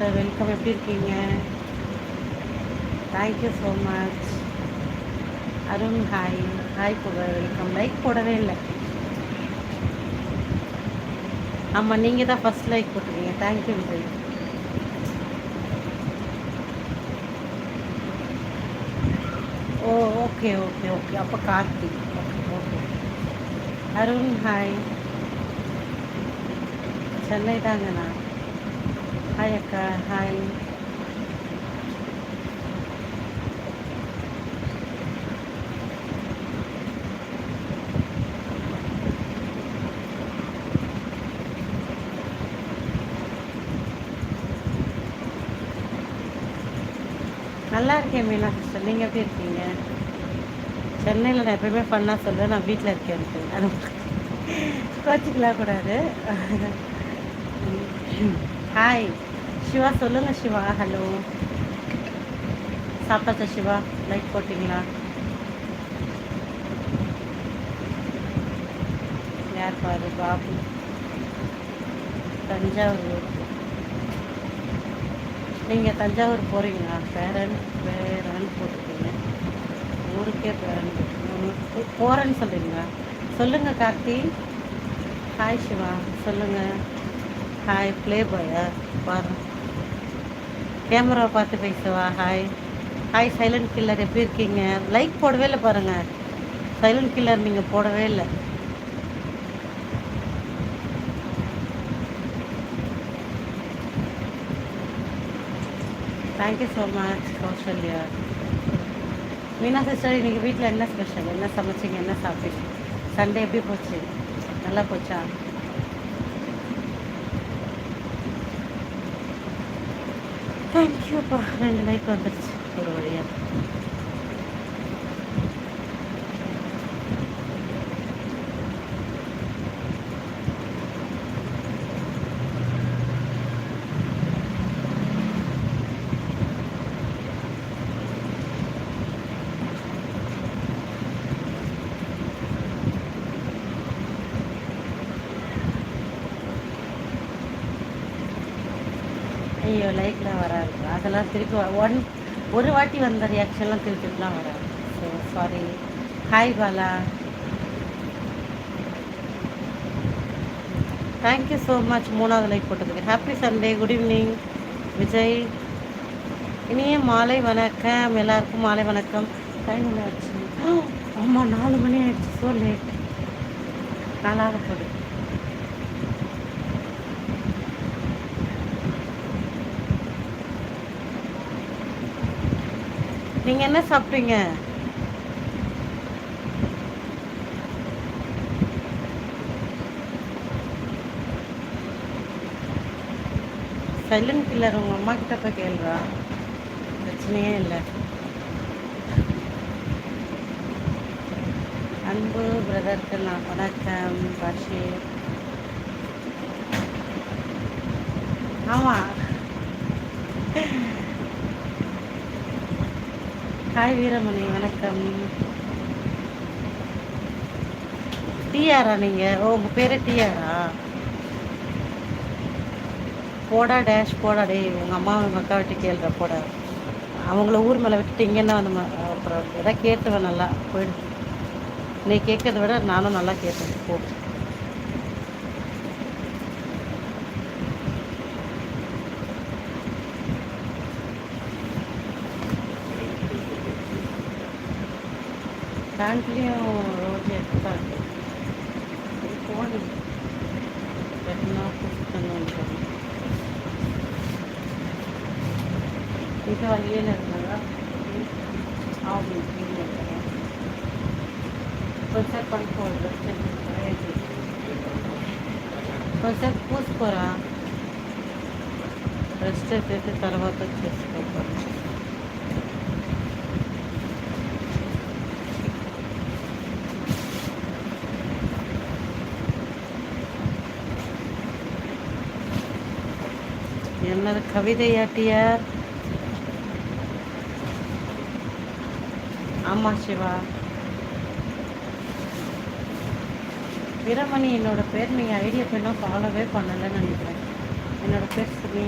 Welcome எப்படி இருக்கீங்க? Thank you so much Arun hi hi Pugazh welcome like போடவே இல்லை. ஆமாம் நீங்கள் தான் ஃபஸ்ட் லைக் போட்டிருக்கீங்க. Thank you Vijay oh okay okay okay அப்போ Karthik okay okay Arun hi Chennai தாங்கண்ணா hi அக்கா ஹாய் நல்லா இருக்கேன் மீனா சிஸ்டர். நீங்கள் எப்படி இருக்கீங்க? சென்னையில் நான் எப்பயுமே பண்ணால் சொல்லுவேன் நான் வீட்டில் இருக்கேன் அது கோச்சிக்கலாம் கூடாது. ஹாய் சிவா சொல்லுங்கள் சிவா ஹலோ சாப்பிட்டாச்சா சிவா லைட் போட்டிங்களா? யார் பாரு பாபு. தஞ்சாவூர். நீங்கள் தஞ்சாவூர் போகிறீங்களா பேரன் பேரன் போட்டிருக்கீங்க ஊருக்கே பேரன் போகிறேன்னு சொல்கிறீங்களா சொல்லுங்கள் கார்த்தி. ஹாய் சிவா சொல்லுங்கள் ஹாய் ப்ளே பாயா பாரு. கேமராவை பார்த்து பேசுவா. ஹாய் ஹாய் சைலண்ட் கில்லர் எப்படி இருக்கீங்க? லைக் போடவே இல்லை பாருங்கள் சைலண்ட் கில்லர் நீங்கள் போடவே இல்லை. Thank you so much Kausalya Meena sister இன்றைக்கி வீட்டில் என்ன ஸ்பெஷல் என்ன சமைச்சிங்க? என்ன சாப்பிட்டீங்க? சண்டே எப்படி போச்சு? நல்லா போச்சா? താങ്ക് യു അപ്പോൾ രണ്ട് ബൈക്ക് വന്നിട്ട് ഒരു വഴിയാണ് ஐயோ லைக்லாம் வராது. அதெல்லாம் திருப்பி ஒன் ஒரு வாட்டி வந்த ரியாக்ஷன்லாம் திருப்பிலாம் வராது. So sorry hi Bala thank you so much மூணாவது லைக் போட்டதுக்கு. Happy Sunday good evening Vijay. இனிய மாலை வணக்கம். எல்லாருக்கும் மாலை வணக்கம். டைம் ஆச்சு ஆமாம் நாலு மணி ஆயிடுச்சு. ஸோ லேட் நல்லா போகுது நீங்கள் என்ன சாப்பிட்டீங்க? சைலண்ட் கில்லர் உங்கள் அம்மா கிட்ட போய் கேள்றா பிரச்சனையே இல்லை. அன்பு பிரதருக்கு நான் வணக்கம் பஷீர் ஆமாம் ஹாய் வீரமணி வணக்கம். டிஆரா நீங்கள் ஓ உங்கள் பேர் டிஆரா போடா டேஷ் போடா டே உங்கள் அம்மா உங்கள் அக்கா விட்டு கேள்ற போடா. அவங்கள ஊர் மேலே விட்டுட்டு இங்கேன்னா வந்து அப்புறம் எதாவது கேட்டுவேன் நல்லா. போயிடு. நீ கேட்கறத விட நானும் நல்லா கேட்டேன் போ దాంట్లో రోజు ఎత్తాను ఫోన్ పెట్టినా పుస్తకంగా ఉంటాను ఇంకా అయ్యలేదు కదా. అవును ఇవ్వలేదు కదా. కొంచెం పడుకోవద్దు కొంచెం పూసుకోరా రెస్ట్ అయితే తర్వాత చేసుకోవాలి. என்னது கவிதையாட்டியார் ஆமாம் சிவா. வீரமணி என்னோட பேர் நீங்கள் ஐடியா பண்ணால் ஃபாலோவே பண்ணலைன்னு நினைக்கிறேன். என்னோட பேர் சுமி